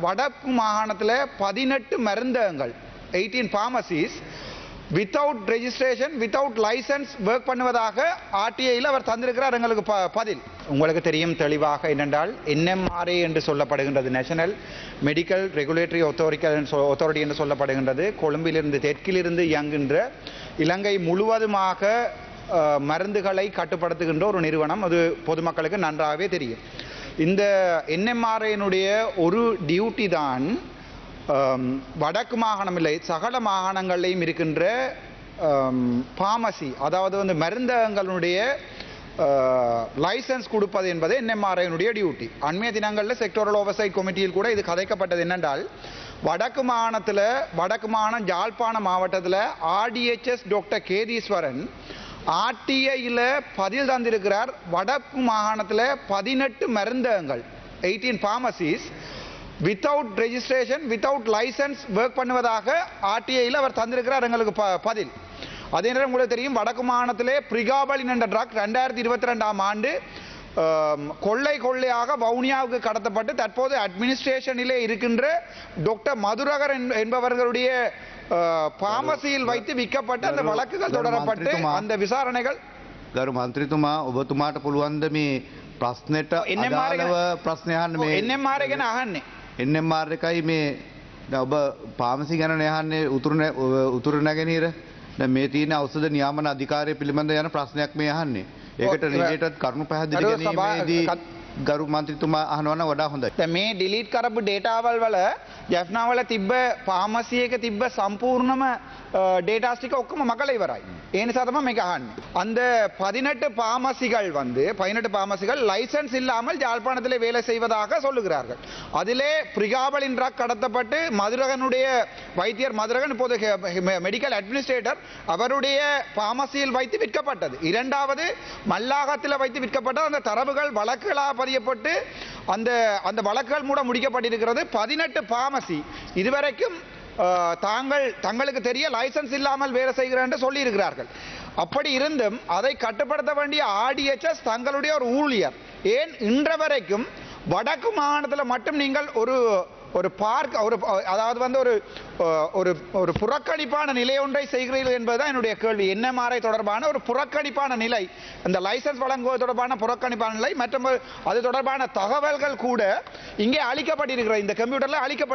வடக்கு மாகாணத்தில் பதினெட்டு மருந்தகங்கள் eighteen pharmacies without registration without licence work பண்ணுவதாக ஆர்டிஐயில் அவர் தந்திருக்கிறார் எங்களுக்கு ப- பதில். உங்களுக்கு தெரியும் தெளிவாக என்னென்றால் என்எம்ஆர்ஏ என்று சொல்லப்படுகின்றது நேஷனல் மெடிக்கல் ரெகுலேட்டரி authority என்று சொல்லப்படுகின்றது. கொழும்பிலிருந்து தெற்கிலிருந்து இயங்குகின்ற இலங்கை முழுவதுமாக மருந்துகளை கட்டுப்படுத்துகின்ற ஒரு நிறுவனம். அது பொதுமக்களுக்கு நன்றாகவே தெரியும். இந்த என்எம்ஆர்ஐனுடைய ஒரு டியூட்டி தான் um, வடக்கு மாகாணம் இல்லை சகல மாகாணங்கள்லையும் இருக்கின்ற um, ஃபார்மசி அதாவது வந்து மருந்தகங்களுடைய uh, லைசன்ஸ் கொடுப்பது என்பது என்எம்ஆர்ஐனுடைய டியூட்டி அண்மைய தினங்களில் செக்டோரல் ஓவர்சைட் கமிட்டியில் கூட இது கதைக்கப்பட்டது என்னென்றால் வடக்கு மாகாணத்தில் வடக்கு மாகாணம் ஜாழ்ப்பாணம் மாவட்டத்தில் ஆர்டிஹெச்எஸ் டாக்டர் கேதீஸ்வரன் ஆர்டிஐயில் பதில் தந்திருக்கிறார். வடக்கு மாகாணத்தில் பதினெட்டு மருந்தகங்கள். Eighteen pharmacies without registration without licence work பண்ணுவதாக ஆர்டிஐயில் அவர் தந்திருக்கிறார் எங்களுக்கு ப- பதில். அதே நேரம் உங்களுக்கு தெரியும் வடக்கு மாகாணத்திலே பிரிகாபலின் என்ற ட்ரக் ரெண்டாயிரத்தி இருபத்தி ரெண்டாம் ஆண்டு கொள்ளை கொள்ளையாக வவுனியாவுக்கு கடத்தப்பட்டு தற்போது அட்மினிஸ்ட்ரேஷனிலே இருக்கின்ற டாக்டர் மதுரகர் என்பவர்களுடைய பாமசியில் வைத்து விற்கப்பட்ட அந்த வழக்குகள் தொடரப்பட்டு அந்த விசாரணைகள் ගරු මන්ත්‍රීතුමා ඔබතුමාට පුළුවන්ද මේ ප්‍රශ්නයට එන්නමාරව ප්‍රශ්නයහන්න මේ එන්නම් මාරගෙන අහන්නේ. එන්නම් මාර්කයි මේ ඔබ පාමසි ගැන යහන්නේ උතුරන උතුර නැගෙනීර මේ තියෙන අවසද නියාමන අධිකාරය පිළිබඳ යන ප්‍රශ්නයක් මේ යහන්නේ. ඒකට රිලේටඩ් කරුණු පැහැදිලි ගැනීමේදී ගරු මන්ත්‍රතුමා අහනවන වඩා හොඳයි. මේ ඩිලීට් කරපු ඩේටාවල් වල ජැෆ්නාවල තිබ්බ පාමසියක තිබ්බ සම්පූර්ණම ඩේටාස්ටික ඔක්කොම මකල ඉවරයි. ඒ නිසා තමයි මේක අහන්නේ. அந்த பதினெட்டு பாமசிகள் வந்து பதினெட்டு பாமசிகள் லைசன்ஸ் இல்லாமல் யாழ்ப்பாணத்திலே வேலை செய்வதாக சொல்லுகிறார்கள் அதிலே பிரிகாபலின் ட்ரக் கடத்தப்பட்டு மதுரகனுடைய வைத்தியர் மதுரகன் இப்போது மெடிக்கல் அட்மினிஸ்ட்ரேட்டர் அவருடைய பாமசியில் வைத்து விற்கப்பட்டது இரண்டாவது மல்லாகத்தில் வைத்து விற்கப்பட்ட அந்த தரவுகள் வழக்குகளாக பதியப்பட்டு அந்த அந்த வழக்குகள் மூலம் முடிக்கப்பட்டிருக்கிறது பதினெட்டு பாமசி இதுவரைக்கும் அஹ், தாங்கள் தங்களுக்கு தெரிய லைசன்ஸ் இல்லாமல் வேலை செய்கிறேன் என்று சொல்லி இருக்கிறார்கள் அப்படி இருந்தும் அதை கட்டுப்படுத்த வேண்டிய ஆர்டிஎச்எஸ் தங்களுடைய ஒரு ஊழியர். ஏன்? இன்று வரைக்கும் வடக்கு மாகாணத்தில் மட்டும் நீங்கள் ஒரு ஒரு பார்க் ஒரு அதாவது வந்து ஒரு ஒரு ஒரு புறக்கணிப்பான நிலை ஒன்றை செய்கிறீர்கள் என்பதுதான் என்னுடைய கேள்வி. என்எம்ஆர்ஐ தொடர்பான ஒரு புறக்கணிப்பான நிலை இந்த லைசன்ஸ் வழங்குவது தொடர்பான புறக்கணிப்பான நிலை மற்றும் அது தொடர்பான தகவல்கள் கூட இங்கே அளிக்கப்பட்டிருக்கிறது. இந்த கம்ப்யூட்டரில் அளிக்கப்பட்டு